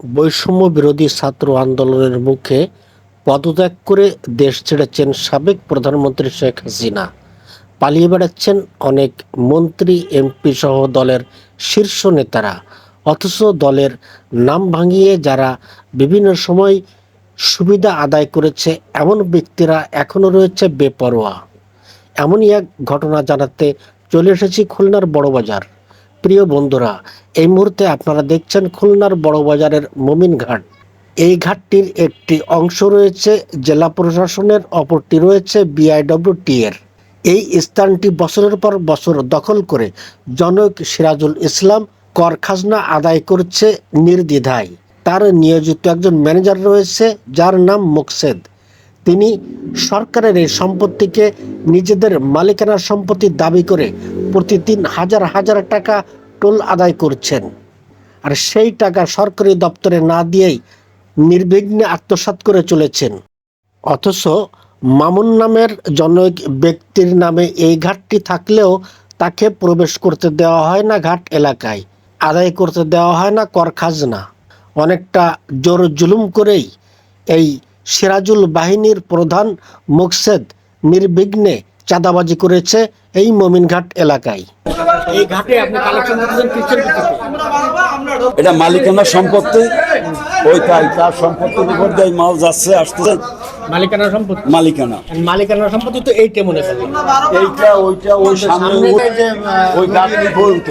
বৈষম্য বিরোধী ছাত্র আন্দোলনের মুখে পদত্যাগ করে দেশ ছেড়েছেন সাবেক প্রধানমন্ত্রী শেখ হাসিনা। পালিয়ে বেড়াচ্ছেন অনেক মন্ত্রী, এমপি সহ দলের শীর্ষ নেতারা। অথচ দলের নাম ভাঙিয়ে যারা বিভিন্ন সময় সুবিধা আদায় করেছে, এমন ব্যক্তিরা এখনও রয়েছে বেপরোয়া। এমনই এক ঘটনা জানাতে চলে এসেছি খুলনার বড়বাজার প্রিয় বন্ধুরা, এই মুহূর্তে আপনারা দেখছেন খুলনার বড়বাজারের মমিন ঘাট। এই ঘাটটির একটি অংশ রয়েছে জেলা প্রশাসনের, অপরটি রয়েছে বিআইডব্লিউটি এর এই স্থানটি বছরের পর বছর দখল করে জনক সিরাজুল ইসলাম কর খাজনা আদায় করছে নির্দ্বিধায়। তার নিয়োজিত একজন ম্যানেজার রয়েছে, যার নাম মুকসেদ। তিনি সরকারের এই সম্পত্তিকে নিজেদের মালিকানার সম্পত্তি দাবি করে প্রতিদিন হাজার হাজার টাকা টোল আদায় করছেন। আর সেই টাকা সরকারি দপ্তরে না দিয়েই নির্বিঘ্নে আত্মসাৎ করে চলেছেন। অথচ মামুন নামের জনৈক ব্যক্তির নামে এই ঘাটটি থাকলেও তাকে প্রবেশ করতে দেওয়া হয় না ঘাট এলাকায়, আদায় করতে দেওয়া হয় না কর খাজনা। অনেকটা জোর জুলুম করেই এই সিরাজুল বাহিনীর প্রধান মুকসেদ নির্বিঘ্নে চাঁদাবাজি করেছে এই মমিনঘাট এলাকায়। এই ঘাটে আপনি কালেকশন এটা মালিকানা সম্পত্তি ওই তাই তার সম্পত্তির উপর দিয়ে এই মাল যাচ্ছে আসতেছে। মালিকানার সম্পত্তি? মালিকানা। মালিকানার সম্পত্তি তো এইটা মনে করেন এইটা ওইটা ওই সামনে ওই- ওই পর্যন্ত।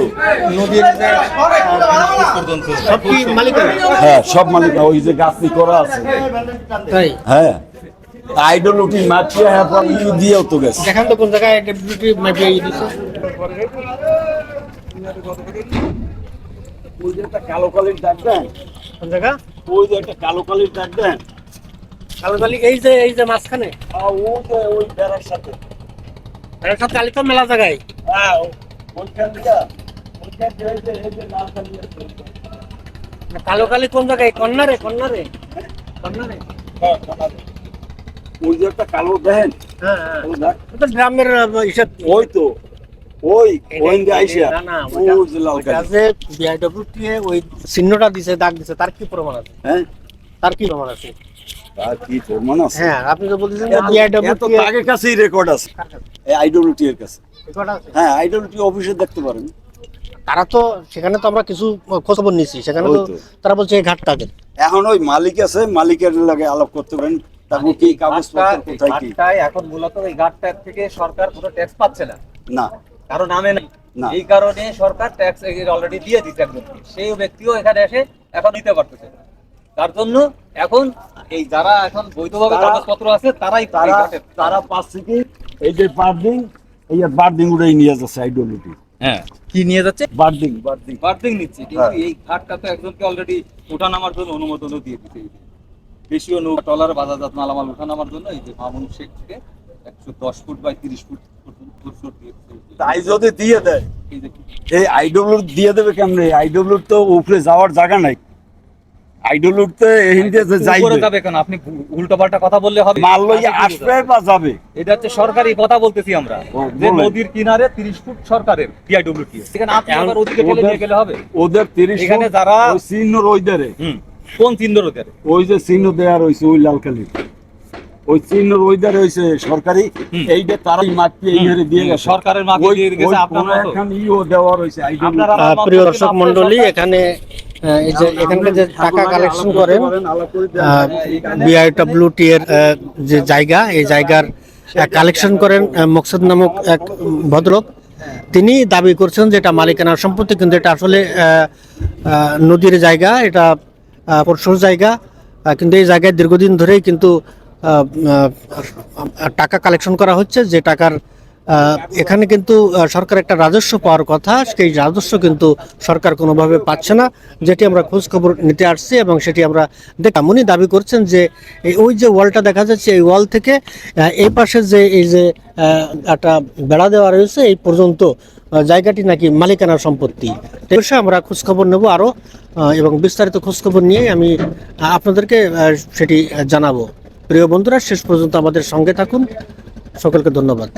সব কি মালিকানা? হ্যাঁ সব মালিকানা ওই যে গাছটি করা আছে। তাই? হ্যাঁ। আইডোলটি মাছিয়ে হ্যাঁ ইউ দিয়েও তো গেছে। দেখান তো কোন জায়গায় ডেপুটি মাইপিয়ে দিচ্ছে ওই যে একটা কালো কালির দাগ দেন কোন জায়গা? ওই যে একটা কালো কালির দাগ দেন। কালো কালি এই যে এই যে মাঝখানে। আর ওই যে ওই বেড়ার সাথে। এর সাথে কালি তো মেলা জায়গায়। হ্যাঁ ওইখান থেকে ওইখান থেকে এই যে- এই যে লাল কালি কালো কালি কোন জায়গায়? কন্যারে কন্যারে? কন্যারে? হ্যাঁ, ওই যে একটা কালো দেখেন হ্যাঁ হ্যাঁ। ওই গ্রামের হিসাব ওই তো। ওই ওই না, না, ওই ওই চিহ্নটা দিছে দাগ দিছে তার কি প্রমাণ আছে? হ্যাঁ? তার কি প্রমাণ আছে? তার কি প্রমাণ আছে? হ্যাঁ আপনি তো বলতেছেন এত- এত কাছেই রেকর্ড আছে। আইডব্লিউটি এর কাছে। হ্যাঁ আইডব্লিউটি অফিসে দেখতে পারেন। তারা তো সেখানে তো আমরা কিছু খোঁজ খবর নিছি। সেখানে তো। তারা বলছে ঘাট তাদের এখন ওই মালিক আছে মালিকের লাগে আলাপ করতে পারেন। তারপর কি কাগজপত্র কোথায় কি? এখন মূলত এই ঘাটটার থেকে সরকার কোনো ট্যাক্স পাচ্ছে না। না। কারও নামে নেই। না। এই কারণে সরকার ট্যাক্স অলরেডি দিয়ে দিচ্ছে একজনকে সেই ব্যক্তিও এখানে এসে এখন নিতে পারতেছে তার জন্য এখন এই যারা এখন বৈধভাবে তারা- কাগজপত্র আছে তারাই তারা তারা পাচ্ছে কি এই যে বার্ডিং এই বার্ডিং উড়াই নিয়ে যাচ্ছে আইডব্লিউটি হ্যাঁ কি নিয়ে যাচ্ছে? বার্ডিং। বার্ডিং। বার্থিং নিচ্ছে। কিন্তু হ্যাঁ। এই ঘাটটা তো একজনকে অলরেডি ওঠানামার জন্য অনুমোদনও দিয়ে দিতে দেশীয় নৌ টলার বাজারজাত মালামাল ওঠানামার জন্য এই যে মামুন শেখ থেকে একশো দশ ফুট বাই তিরিশ ফুট তাই যদি দিয়ে দেয় এই আইডব্লিউ দিয়ে দেবে কেমনে? আইডব্লিউ তো উপরে যাওয়ার জায়গা নাই। আইডব্লিউ তো এখান দিয়ে যে উপরে যাবে কেন? আপনি উল্টো পাল্টা কথা বললে হবে। মাল লইয়া আসবে বা যাবে? এটা হচ্ছে সরকারি কথা বলতেছি আমরা। যে নদীর কিনারে 30 ফুট সরকারের ডিআইডব্লিউটি এখানে আপনি এখন আবার ওদিকে ঠেলে ওদের- নিয়ে গেলে হবে। ওদের তিরিশ এখানে যারা- চিহ্ন হুম কোন চিহ্ন ওদের ওই যে চিহ্ন দেয়া রয়েছে ওই লাল কালির ওই চিহ্ন ওই ধারে হয়েছে সরকারি। এইটা তারাই মাটি এই ধারে দিয়ে গেছে সরকারের মাটি দিয়ে গেছে আপনার। একখান ইও দেওয়া রয়েছে আপনারা প্রিয় দর্শক আপনার এখানে এই যে এখান যে টাকা কালেকশন করেন। বিআইডব্লিউটি এর যে জায়গা এই জায়গার কালেকশন করেন মকসুদ নামক এক ভদ্রলোক তিনি দাবি করছেন যে এটা মালিকানার সম্পত্তি কিন্তু এটা আসলে আহ, আহ, নদীর জায়গা এটা পরশুর জায়গা কিন্তু এই জায়গায় দীর্ঘদিন ধরেই কিন্তু টাকা কালেকশন করা হচ্ছে, যে টাকার এখানে কিন্তু সরকার একটা রাজস্ব পাওয়ার কথা, সেই রাজস্ব কিন্তু সরকার কোনোভাবে পাচ্ছে না। যেটি আমরা খোঁজখবর নিতে আসছি এবং সেটি আমরা দেখলাম। উনি দাবি করছেন যে ওই যে ওয়ালটা দেখা যাচ্ছে, এই ওয়াল থেকে এই পাশে যে, এই যে একটা বেড়া দেওয়া রয়েছে, এই পর্যন্ত জায়গাটি নাকি মালিকানার সম্পত্তি। বিষয়ে আমরা খোঁজখবর নেব আরও এবং বিস্তারিত খোঁজখবর নিয়ে আমি আপনাদেরকে সেটি জানাব। প্রিয় বন্ধুরা শেষ পর্যন্ত আমাদের সঙ্গে থাকুন। সকলকে ধন্যবাদ।